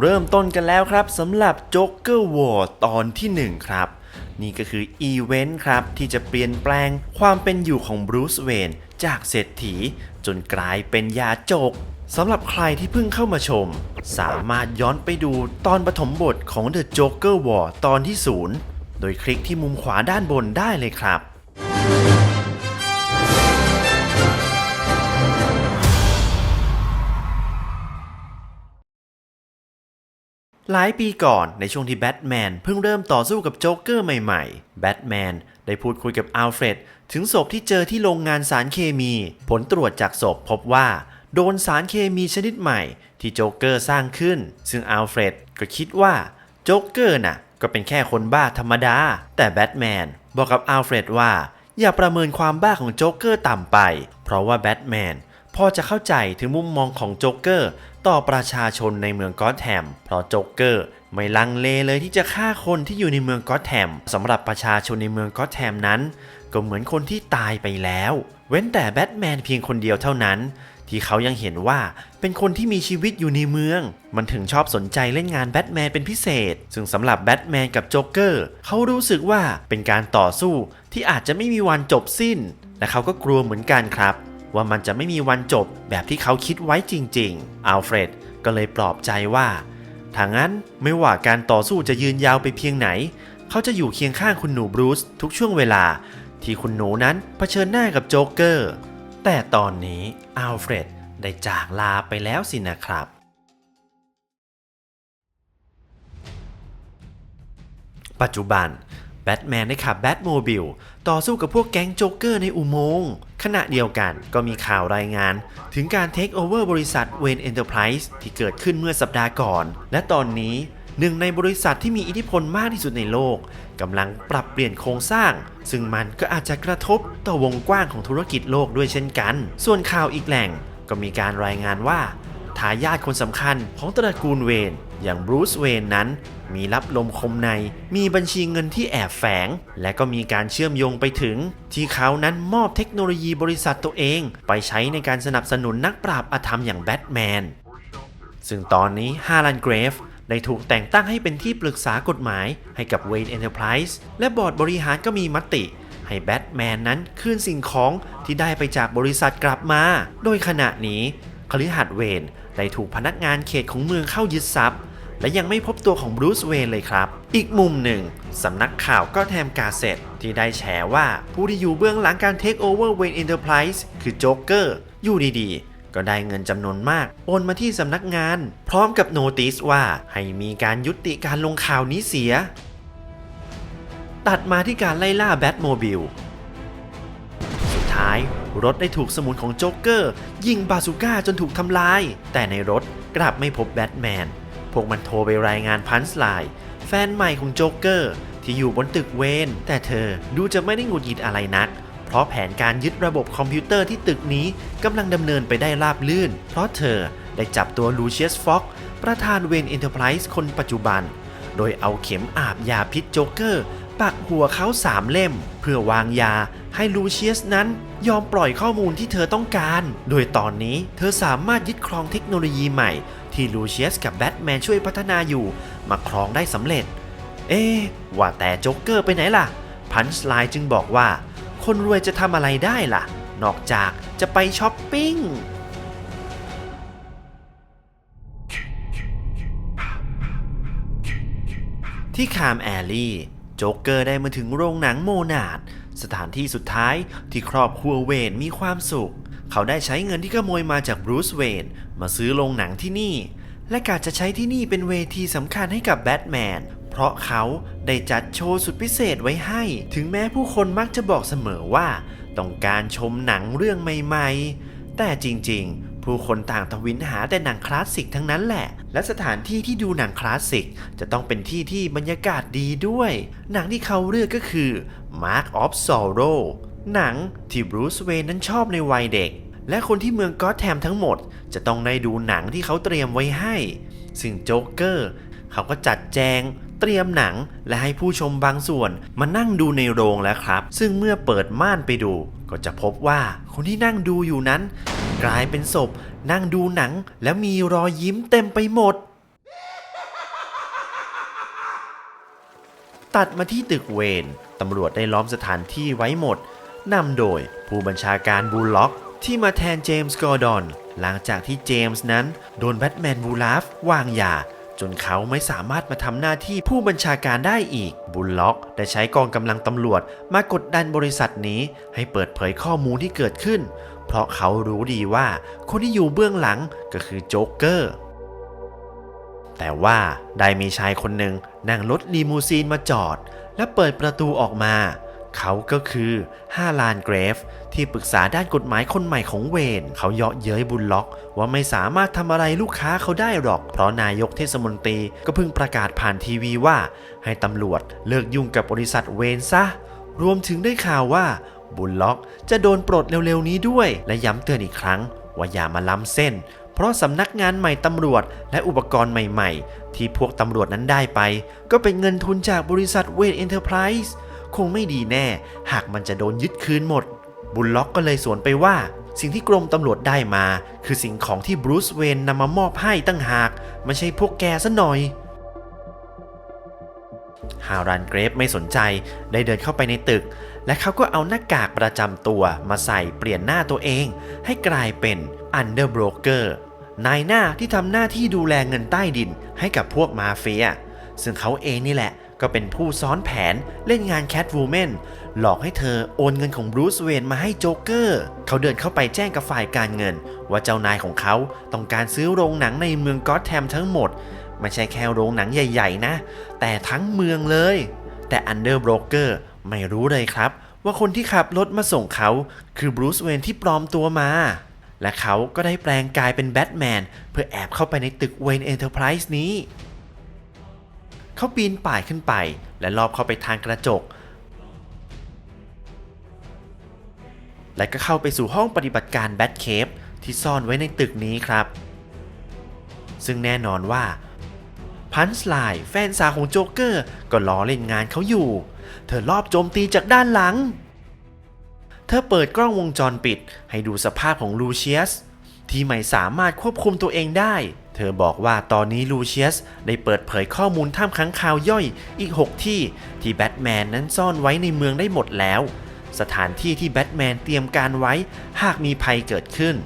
เริ่มต้นกันแล้วครับสำหรับ Joker War ตอนที่ 1 ครับ นี่ก็คืออีเวนต์ครับ ที่จะเปลี่ยนแปลงความเป็นอยู่ของบรูซเวนจากเศรษฐี จนกลายเป็นยาจกสำหรับใครที่เพิ่งเข้ามาชม สามารถย้อนไปดูตอนปฐมบทของ The Joker War ตอนที่ 0 โดยคลิกที่มุมขวาด้านบนได้เลยครับ หลายปีก่อนในช่วงที่แบทแมนเพิ่งเริ่มต่อสู้กับโจ๊กเกอร์ใหม่ๆ แบทแมนได้พูดคุยกับอัลเฟรดถึงศพที่เจอที่โรงงานสารเคมี ผลตรวจจากศพพบว่า โดนสารเคมีชนิดใหม่ที่โจ๊กเกอร์สร้างขึ้น ซึ่งอัลเฟรดก็คิดว่าโจ๊กเกอร์น่ะก็เป็นแค่คนบ้าธรรมดา แต่แบทแมนบอกกับอัลเฟรดว่า อย่าประเมินความบ้าของโจ๊กเกอร์ต่ำไป เพราะว่าแบทแมนพอจะเข้าใจถึงมุมมองของโจ๊กเกอร์ ต่อประชาชนในเมืองกอตแฮมเพราะโจ๊กเกอร์ไม่ลังเลเลยที่จะฆ่าคนที่อยู่ในเมืองกอตแฮมสำหรับประชาชนในเมืองกอตแฮมนั้น ก็เหมือนคนที่ตายไปแล้ว เว้นแต่แบทแมนเพียงคนเดียวเท่านั้น ที่เขายังเห็นว่าเป็นคนที่มีชีวิตอยู่ในเมือง มันถึงชอบสนใจเล่นงานแบทแมนเป็นพิเศษ ซึ่งสำหรับแบทแมนกับโจ๊กเกอร์เขารู้สึกว่าเป็นการต่อสู้ที่อาจจะไม่มีวันจบสิ้นและเขาก็กลัวเหมือนกันครับ ว่ามันจะไม่มีวันจบแบบที่เขาคิดไว้จริงๆ อัลเฟรดก็เลยปลอบใจว่าถ้างั้นไม่ว่าการต่อสู้จะยืนยาวไปเพียงไหน เขาจะอยู่เคียงข้างคุณหนูบรูซทุกช่วงเวลา ที่คุณหนูนั้นเผชิญหน้ากับโจ๊กเกอร์ แต่ตอนนี้อัลเฟรดได้จากลาไปแล้วสินะครับ ปัจจุบัน แบทแมนได้ขับแบทโมบิลต่อสู้กับพวกแก๊งโจ๊กเกอร์ในอุโมงค์ขณะเดียวกันก็มีข่าวรายงาน ถึงการเทคโอเวอร์บริษัทเวนเอ็นเตอร์ไพรส์ที่เกิดขึ้นเมื่อสัปดาห์ก่อน และตอนนี้หนึ่งในบริษัทที่มีอิทธิพลมากที่สุดในโลกกำลังปรับเปลี่ยนโครงสร้าง ซึ่งมันก็อาจจะกระทบต่อวงกว้างของธุรกิจโลกด้วยเช่นกัน ส่วนข่าวอีกแหล่งก็มีการรายงานว่าทายาทคนสำคัญของตระกูลเวน อย่างบรูซเวนนั้น มีรับลมคมใน มีบัญชีเงินที่แอบแฝง และก็มีการเชื่อมโยงไปถึง ที่เขานั้นมอบเทคโนโลยีบริษัทตัวเอง ไปใช้ในการสนับสนุนนักปราบอาธรรมอย่างแบทแมน ซึ่งตอนนี้ฮารันเกรฟได้ถูกแต่งตั้งให้เป็นที่ปรึกษากฎหมายให้กับ Wayne Enterprise และบอร์ดบริหารก็มีมติ ให้แบทแมนนั้นคืนสิ่งของที่ได้ไปจากบริษัทกลับมา โดยขณะนี้คลิหัดเวนได้ถูกพนักงานเขตของเมืองเข้ายึดทรัพย์ และยังไม่พบตัวของบรูซเวนเลยครับ อีกมุมหนึ่งสำนักข่าวก็แทมกาเซ็ตที่ได้แฉว่าผู้ที่อยู่เบื้องหลังการเทคโอเวอร์เวนเอ็นเตอร์ไพรส์คือโจ๊กเกอร์อยู่ดีๆ ก็ได้เงินจำนวนมากโอนมาที่สำนักงาน พร้อมกับโนติสว่าให้มีการยุติการลงข่าวนี้เสีย ตัดมาที่การไล่ล่าแบทโมบิลสุดท้ายรถได้ถูกสมุนของโจ๊กเกอร์ยิงบาซูก้าจนถูกทำลาย แต่ในรถกลับไม่พบแบทแมน พวกมันโทรไปรายงานพันส์ไลน์แฟนใหม่ของโจ๊กเกอร์ที่อยู่บนตึกเวนแต่เธอดูจะไม่ได้หงุดหงิดอะไรนัก เพราะแผนการยึดระบบคอมพิวเตอร์ที่ตึกนี้กำลังดำเนินไปได้ราบลื่น เพราะเธอได้จับตัวลูเชียสฟ็อกประธานเวนเอ็นเตอร์ไพรส์คนปัจจุบัน โดยเอาเข็มอาบยาพิษโจ๊กเกอร์ปักหัวเขาสามเล่ม เพื่อวางยาให้ลูเชียสนั้น ยอมปล่อยข้อมูลที่เธอต้องการ โดยตอนนี้เธอสามารถยึดครองเทคโนโลยีใหม่ ที่ลูเชียสกับแบทแมนช่วยพัฒนาอยู่ มาครองได้สำเร็จ เอ๊ะว่าแต่โจ๊กเกอร์ไปไหนล่ะ พันช์ไลน์จึงบอกว่า คนรวยจะทำอะไรได้ล่ะ นอกจากจะไปช้อปปิ้งที่คามแอลลี่ โจ๊กเกอร์ได้มาถึงโรงหนังโมนาด สถานที่สุดท้ายที่ครอบครัวเวนมีความสุข เขาได้ใช้เงินที่ขโมยมาจากบรูซเวนมาซื้อโรงหนังที่นี่ และกาจะใช้ที่นี่เป็นเวทีสำคัญให้กับแบทแมนเพราะเขาได้จัดโชว์สุดพิเศษไว้ให้ ถึงแม้ผู้คนมักจะบอกเสมอว่า ต้องการชมหนังเรื่องใหม่ ๆ แต่จริงๆ ผู้คนต่างทวินหาแต่หนังคลาสสิกทั้งนั้นแหละ และสถานที่ที่ดูหนังคลาสสิกจะต้องเป็นที่ที่บรรยากาศดีด้วย หนังที่เขาเลือกก็คือ Mark of Sorrow หนังที่บรูซเวนนั้นชอบในวัยเด็ก และคนที่เมืองก็อตแทมทั้งหมด จะต้องได้ดูหนังที่เขาเตรียมไว้ให้ ซึ่งโจ๊กเกอร์เขาก็จัดแจงเตรียมหนังและให้ผู้ชมบางส่วนมานั่งดูในโรงแล้วครับ ซึ่งเมื่อเปิดม่านไปดู ก็จะพบว่าคนที่นั่งดูอยู่นั้น กลายเป็นศพ นั่งดูหนังและมีรอยยิ้มเต็มไปหมด ตัดมาที่ตึกเวนตำรวจได้ล้อมสถานที่ไว้หมดนำโดยผู้บัญชาการบูลล็อกที่มาแทนเจมส์กอร์ดอน หลังจากที่เจมส์นั้นโดนแบทแมนบูลาฟวางยา จนเขาไม่สามารถมาทำหน้าที่ผู้บัญชาการได้อีก บุลล็อกได้ใช้กองกำลังตำรวจมากดดันบริษัทนี้ให้เปิดเผยข้อมูลที่เกิดขึ้น เพราะเขารู้ดีว่าคนที่อยู่เบื้องหลังก็คือโจ๊กเกอร์ แต่ว่าได้มีชายคนหนึ่งนั่งรถลีมูซีนมาจอด และเปิดประตูออกมา เขาก็คือฮาลานเกรฟ ที่ปรึกษาด้านกฎหมายคนใหม่ของเวนเขาเยาะเย้ยบุลล็อก ว่าไม่สามารถทำอะไรลูกค้าเขาได้หรอก เพราะนายกเทศมนตรีก็เพิ่งประกาศผ่านทีวีว่า ให้ตำรวจเลิกยุ่งกับบริษัทเวนซะรวมถึงได้ข่าวว่า บุลล็อก จะโดนปลดเร็วๆนี้ด้วย และย้ำเตือนอีกครั้ง ว่าอย่ามาล้ำเส้น เพราะสำนักงานใหม่ตำรวจ และอุปกรณ์ใหม่ๆ ที่พวกตำรวจนั้นได้ไป ก็เป็นเงินทุนจากบริษัทเวนเอ็นเตอร์ไพรส์คงไม่ดีแน่ หากมันจะโดนยึดคืนหมด บุลล็อกก็เลยสวนไปว่าสิ่งที่กรมตำรวจได้มา คือสิ่งของที่บรูซเวนนำมามอบให้ตั้งหาก ไม่ใช่พวกแกซะหน่อย ฮารันเกรฟไม่สนใจได้เดินเข้าไปในตึก และเขาก็เอาหน้ากากประจำตัวมาใส่เปลี่ยนหน้าตัวเอง ให้กลายเป็นอันเดอร์โบรกเกอร์นายหน้าที่ทำหน้าที่ดูแลเงินใต้ดินให้กับพวกมาเฟีย ซึ่งเขาเองนี่แหละก็เป็นผู้ซ้อนแผนเล่นงานแคทวูแมนหลอกให้เธอโอนเงินของบรูซเวนมาให้โจ๊กเกอร์ เขาเดินเข้าไปแจ้งกับฝ่ายการเงิน ว่าเจ้านายของเขาต้องการซื้อโรงหนังในเมืองกอตแทมทั้งหมด ไม่ใช่แค่โรงหนังใหญ่ๆนะ แต่ทั้งเมืองเลย แต่อันเดอร์บรกเกอร์ไม่รู้เลยครับ ว่าคนที่ขับรถมาส่งเขาคือบรูซเวนที่ปลอมตัวมา และเขาก็ได้แปลงกายเป็นแบทแมนเพื่อแอบเข้าไปในตึกเวนเอ็นเตอร์ไพรส์นี้ เขาปีนป่ายขึ้นไป และลอบเข้าไปทางกระจก และก็เข้าไปสู่ห้องปฏิบัติการแบทเคปที่ซ่อนไว้ในตึกนี้ครับซึ่งแน่นอนว่า พันส์ไลน์แฟนสาวของโจ๊กเกอร์ก็ล้อเล่นงานเขาอยู่ เธอลอบโจมตีจากด้านหลัง เธอเปิดกล้องวงจรปิดให้ดูสภาพของลูเชียส ที่ไม่สามารถควบคุมตัวเองได้ เธอบอกว่าตอนนี้ลูเชียสได้เปิดเผยข้อมูลท่ามค้างข่าวย่อยอีก 6 ที่ที่แบทแมนนั้นซ่อนไว้ในเมืองได้หมดแล้ว สถานที่ที่แบทแมนเตรียมการไว้หากมีภัยเกิดขึ้น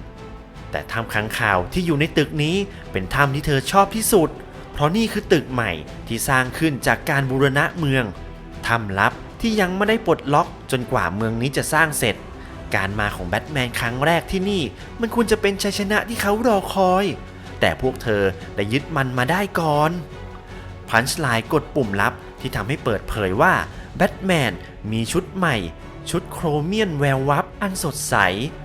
แต่ถ้ำค้างข่าวที่อยู่ในตึกนี้เป็นถ้ำที่เธอชอบที่สุด เพราะนี่คือตึกใหม่ที่สร้างขึ้นจากการบูรณะเมืองถ้ำลับที่ยังไม่ได้ปลดล็อกจนกว่าเมืองนี้จะสร้างเสร็จ การมาของแบทแมนครั้งแรกที่นี่ มันควรจะเป็นชัยชนะที่เขารอคอย แต่พวกเธอได้ยึดมันมาได้ก่อนพันช์ไลน์กดปุ่มลับที่ทำให้เปิดเผยว่าแบทแมนมีชุดใหม่ ชุดโครเมียนแวววับอันสดใส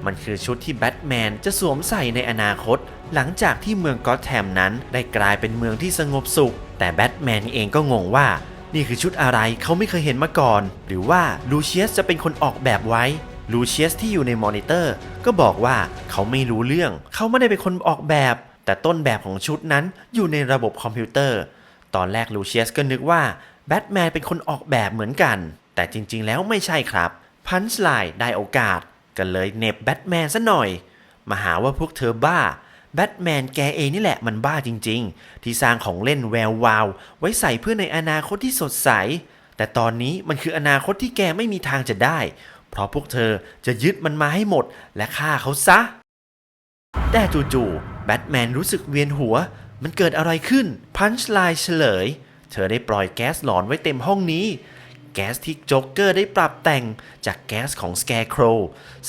มันคือชุดที่แบทแมนจะสวมใส่ในอนาคต หลังจากที่เมืองกอตแทมนั้นได้กลายเป็นเมืองที่สงบสุข แต่แบทแมนเองก็งงว่า นี่คือชุดอะไรเขาไม่เคยเห็นมาก่อน หรือว่าลูเชียสจะเป็นคนออกแบบไว้ลูเชียสที่อยู่ในมอนิเตอร์ ก็บอกว่าเขาไม่รู้เรื่อง เขาไม่ได้เป็นคนออกแบบ แต่ต้นแบบของชุดนั้นอยู่ในระบบคอมพิวเตอร์ ตอนแรกลูเชียสก็นึกว่าแบทแมนเป็นคนออกแบบเหมือนกัน แต่จริงๆแล้วไม่ใช่ครับ พันช์ไลน์ได้โอกาสก็เลยเหน็บแบทแมนซะหน่อย มาหาว่าพวกเธอบ้า แบทแมนแกเองนี่แหละมันบ้าจริง ๆ ที่สร้างของเล่นแวววาว ไว้ใส่เพื่อในอนาคตที่สดใส แต่ตอนนี้มันคืออนาคตที่แกไม่มีทางจะได้ เพราะพวกเธอจะยึดมันมาให้หมดและฆ่าเขาซะ แต่จู่ๆแบทแมนรู้สึกเวียนหัว มันเกิดอะไรขึ้น พันช์ไลน์เฉลย เธอได้ปล่อยแก๊สหลอนไว้เต็มห้องนี้ แก๊สที่โจ๊กเกอร์ได้ปรับแต่งจากแก๊สของสแกร์โคร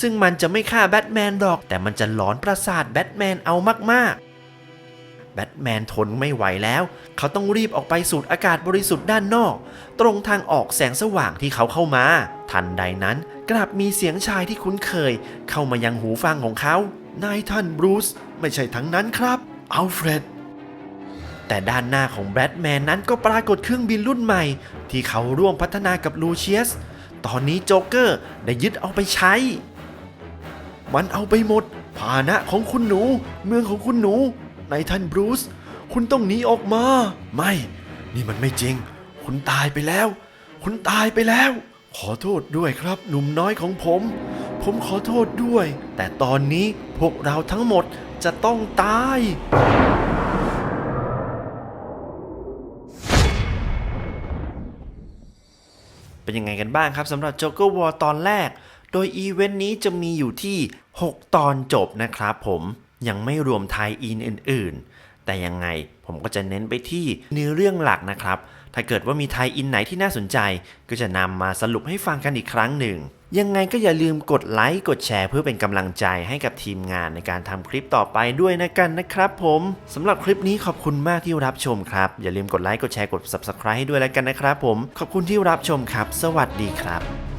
ซึ่งมันจะไม่ฆ่าแบทแมนหรอก แต่มันจะหลอนประสาทแบทแมนเอามากๆแบทแมนทนไม่ไหวแล้ว เขาต้องรีบออกไปสูดอากาศบริสุทธิ์ด้านนอก ตรงทางออกแสงสว่างที่เขาเข้ามา ทันใดนั้นกลับมีเสียงชายที่คุ้นเคย เข้ามายังหูฟังของเขา นายท่านบรูซไม่ใช่ทั้งนั้นครับอัลเฟรด แต่ด้านหน้าของแบทแมนนั้นก็ปรากฏเครื่องบินรุ่นใหม่ ที่เขาร่วมพัฒนากับลูเชียส ตอนนี้โจ๊กเกอร์ได้ยึดเอาไปใช้ มันเอาไปหมดภาหนะของคุณหนู เมืองของคุณหนูนายท่านบรูซคุณต้องหนีออกมา ไม่ นี่มันไม่จริง คุณตายไปแล้ว คุณตายไปแล้ว ขอโทษด้วยครับหนุ่มน้อยของผม ผมขอโทษด้วย แต่ตอนนี้พวกเราทั้งหมดจะต้องตาย เป็นยังไงกันบ้างครับสำหรับ Joker War ตอนแรก โดยอีเวนต์นี้จะมีอยู่ที่ 6 ตอนจบนะครับผมยังไม่รวมไทยอินอื่น ๆ แต่ยังไงผมก็จะเน้นไปที่เนื้อเรื่องหลักนะครับ ถ้าเกิดว่ามีไทยอินไหนที่น่าสนใจ ก็จะนำมาสรุปให้ฟังกันอีกครั้งหนึ่ง ยังไงก็อย่าลืมกดไลค์กดแชร์เพื่อเป็นกำลังใจให้กับทีมงานในการทำคลิปต่อไปด้วยนะกันนะครับผมสำหรับคลิปนี้ขอบคุณมากที่รับชมครับ อย่าลืมกดไลค์กดแชร์กด subscribe ให้ด้วยแล้วกันนะครับผม ขอบคุณที่รับชมครับ สวัสดีครับ